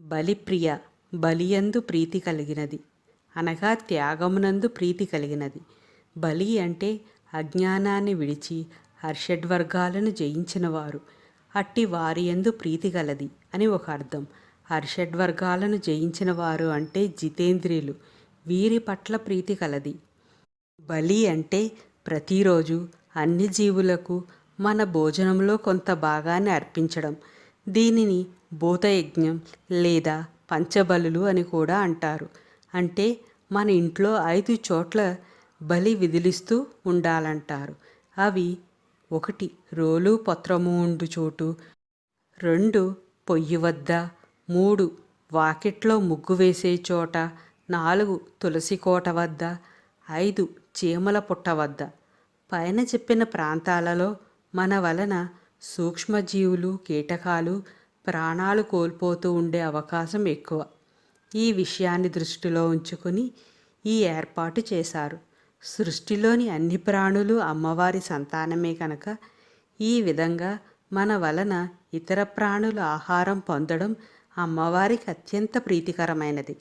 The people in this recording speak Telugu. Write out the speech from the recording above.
బలిప్రియ బలియందు ప్రీతి కలిగినది. అనగా త్యాగమునందు ప్రీతి కలిగినది. బలి అంటే అజ్ఞానాన్ని విడిచి హర్షడ్వర్గాలను జయించినవారు. అట్టి వారి యందు ప్రీతి గలది అని ఒక అర్థం. హర్షడ్వర్గాలను జయించిన వారు అంటే జితేంద్రియులు. వీరి పట్ల ప్రీతి కలది. బలి అంటే ప్రతిరోజు అన్ని జీవులకు మన భోజనంలో కొంత భాగాన్ని అర్పించడం. దీనిని భూతయజ్ఞం లేదా పంచబలులు అని కూడా అంటారు. అంటే మన ఇంట్లో ఐదు చోట్ల బలి విదిలిస్తూ ఉండాలంటారు. అవి ఒకటి రోలు పత్రము ఉండు చోటు రెండు పొయ్యి వద్ద మూడు వాకిట్లో ముగ్గు వేసే చోట నాలుగు తులసి కోట వద్ద ఐదు చీమల పుట్ట వద్ద. పైన చెప్పిన ప్రాంతాలలో మన వలన సూక్ష్మజీవులు కీటకాలు ప్రాణాలు కోల్పోతూ ఉండే అవకాశం ఎక్కువ. ఈ విషయాన్ని దృష్టిలో ఉంచుకుని ఈ ఏర్పాటు చేశారు. సృష్టిలోని అన్ని ప్రాణులు అమ్మవారి సంతానమే కనుక. ఈ విధంగా మన వలన ఇతర ప్రాణుల ఆహారం పొందడం అమ్మవారికి అత్యంత ప్రీతికరమైనది.